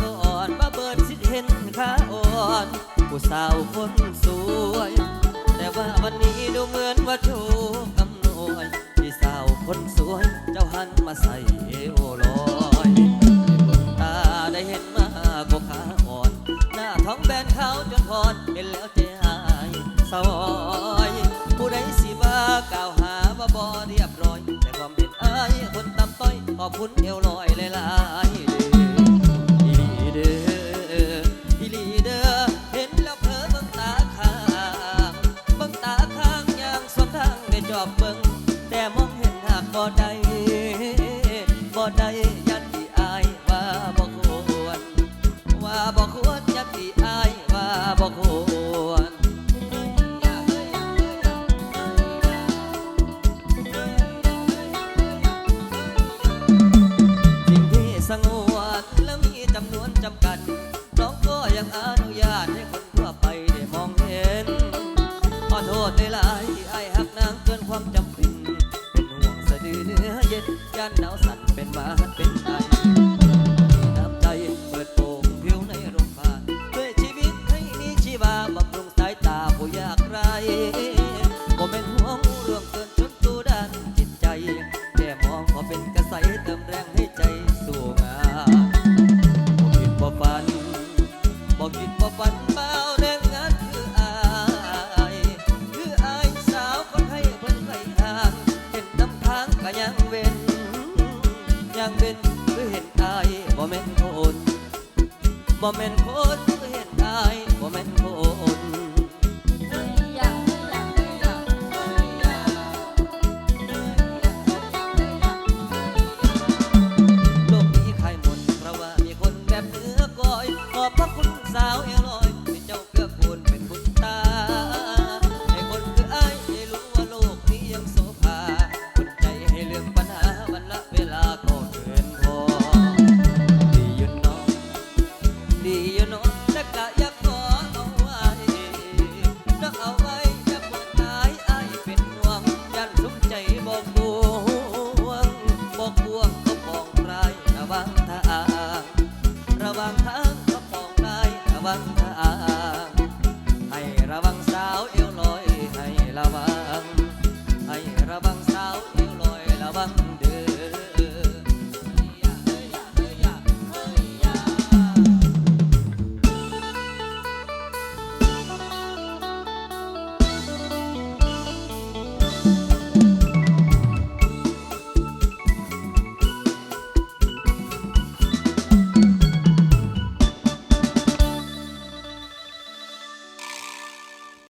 ก่อนบ่เบิดสิเห็นข้าอ่อนผู้สาวคนสวย แต่ว่าวันนี้ดูเหมือนว่าโชคกำหนวยพี่สาวคนสวย เจ้าหันมาใส่เอวลอยตาได้เห็นมากกว่ขาอ่อน หน้าท้องแบนเขาจนพอนเห็นแล้วเจหายสอยผู้ใดสิว่ากล่าวหาว่าบ่เรียบร้อย แต่ความเป็นอายคนตำต้อยขอบคุณเอวลอยหลาย แต่มองเห็นหากบ่ได้บ่ได้ยันที่อายว่าบ่ควร ว่าบ่ควรยันที่อายว่าบ่ควรสิ่งที่สงวนและมีจำนวนจำกัด น้องก็ยังอนุญาตให้คนทั่วไปได้มองเห็นขอโทษในหลา เย็นย่านหนาวสั่นเป็นหมาเป็นไอ คือเห็นอายบ่แม่นคนบ่แม่นคนคือเห็นอายบ่แม่นคนโลกนี้ใครหมนเพราะว่ามีคนแบบเนื้อก้อยขอบพระคุณสาวเอล ระวังทาง ระวังทางก็ปองได้ระวัง